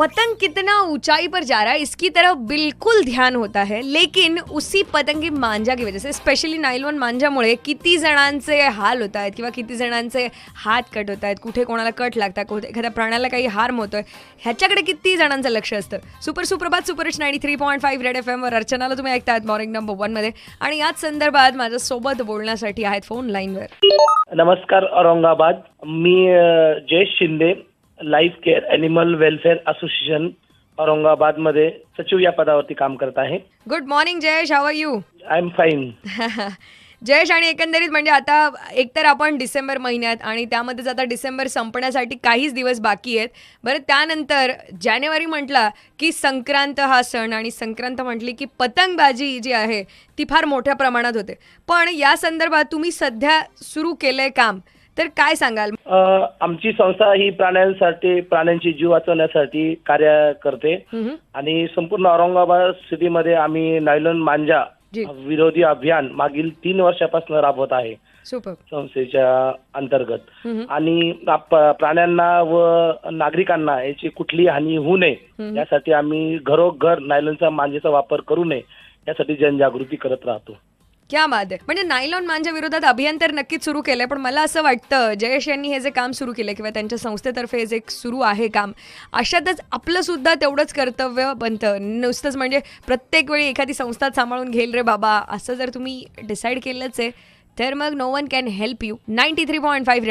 पतंग कितना ऊंचाई पर जा रहा है इसकी तरफ बिल्कुल ध्यान होता है लेकिन उसी पतंगी मांजा की वजह से स्पेशली नायलॉन मांजामुळे किती जणांचे हाल होत आहेत किंवा किती जणांचे हात कट होत आहेत कुठे कोणाला कट लागतात कुठे एखाद्या प्राण्याला काही हार्म होतोय ह्याच्याकडे किती जणांचं लक्ष असतं? सुपर सुप्रभात super it's ninety three point five red F एमवर अर्चनाला तुम्ही ऐकतायत मॉर्निंग नंबर वनमध्ये आणि याच संदर्भात माझ्यासोबत बोलण्यासाठी आहेत फोन लाईनवर नमस्कार औरंगाबाद. मी Jayesh Shinde life care animal welfare association औरंगाबादमध्ये सचिव या पदावरती काम करत आहे. Good morning Jayesh how are you I am fine Jayesh आणि एकंदरीत म्हणजे आता एकतर आपण डिसेंबर महिन्यात आणि त्यामध्येच आता डिसेंबर संपण्यासाठी काहीच दिवस बाकी आहेत. बरं त्यानंतर जानेवारी म्हटला की संक्रांत हा सण आणि संक्रांत म्हटली की पतंगबाजी जी आहे ती फार मोठ्या प्रमाणात होते. पण या संदर्भात तुम्ही सध्या सुरू केलंय काम. तर काय सांगाल? आमची संस्था ही प्राण्यांसाठी प्राण्यांची जीव वाचवण्यासाठी कार्य करते. आणि संपूर्ण औरंगाबाद सिटीमध्ये आम्ही नायलॉन मांजा. विरोधी अभियान मागील तीन वर्षापासून राबवत आहे. सुपर. संस्थेच्या अंतर्गत. आणि प्राण्यांना व नागरिकांना याची कुठलीही हानी होऊ नये यासाठी आम्ही घरोघर नायलॉनचा मांजेचा वापर करू नये यासाठी जनजागृती करत राहतो. क्या बात आहे म्हणजे नायलॉन मांजा विरोधात अभियंतर नक्कीच सुरू केलंय पण मला असं वाटतं जयेश यांनी हे जे काम सुरू केलं किंवा त्यांच्या संस्थेतर्फे हे जे सुरू आहे काम अशातच आपलं सुद्धा तेवढंच कर्तव्य बनतं. नुसतंच म्हणजे प्रत्येक वेळी एखादी संस्था सांभाळून घेईल रे बाबा असं जर तुम्ही डिसाईड केलंच आहे तर मग no one can help you ninety three point five red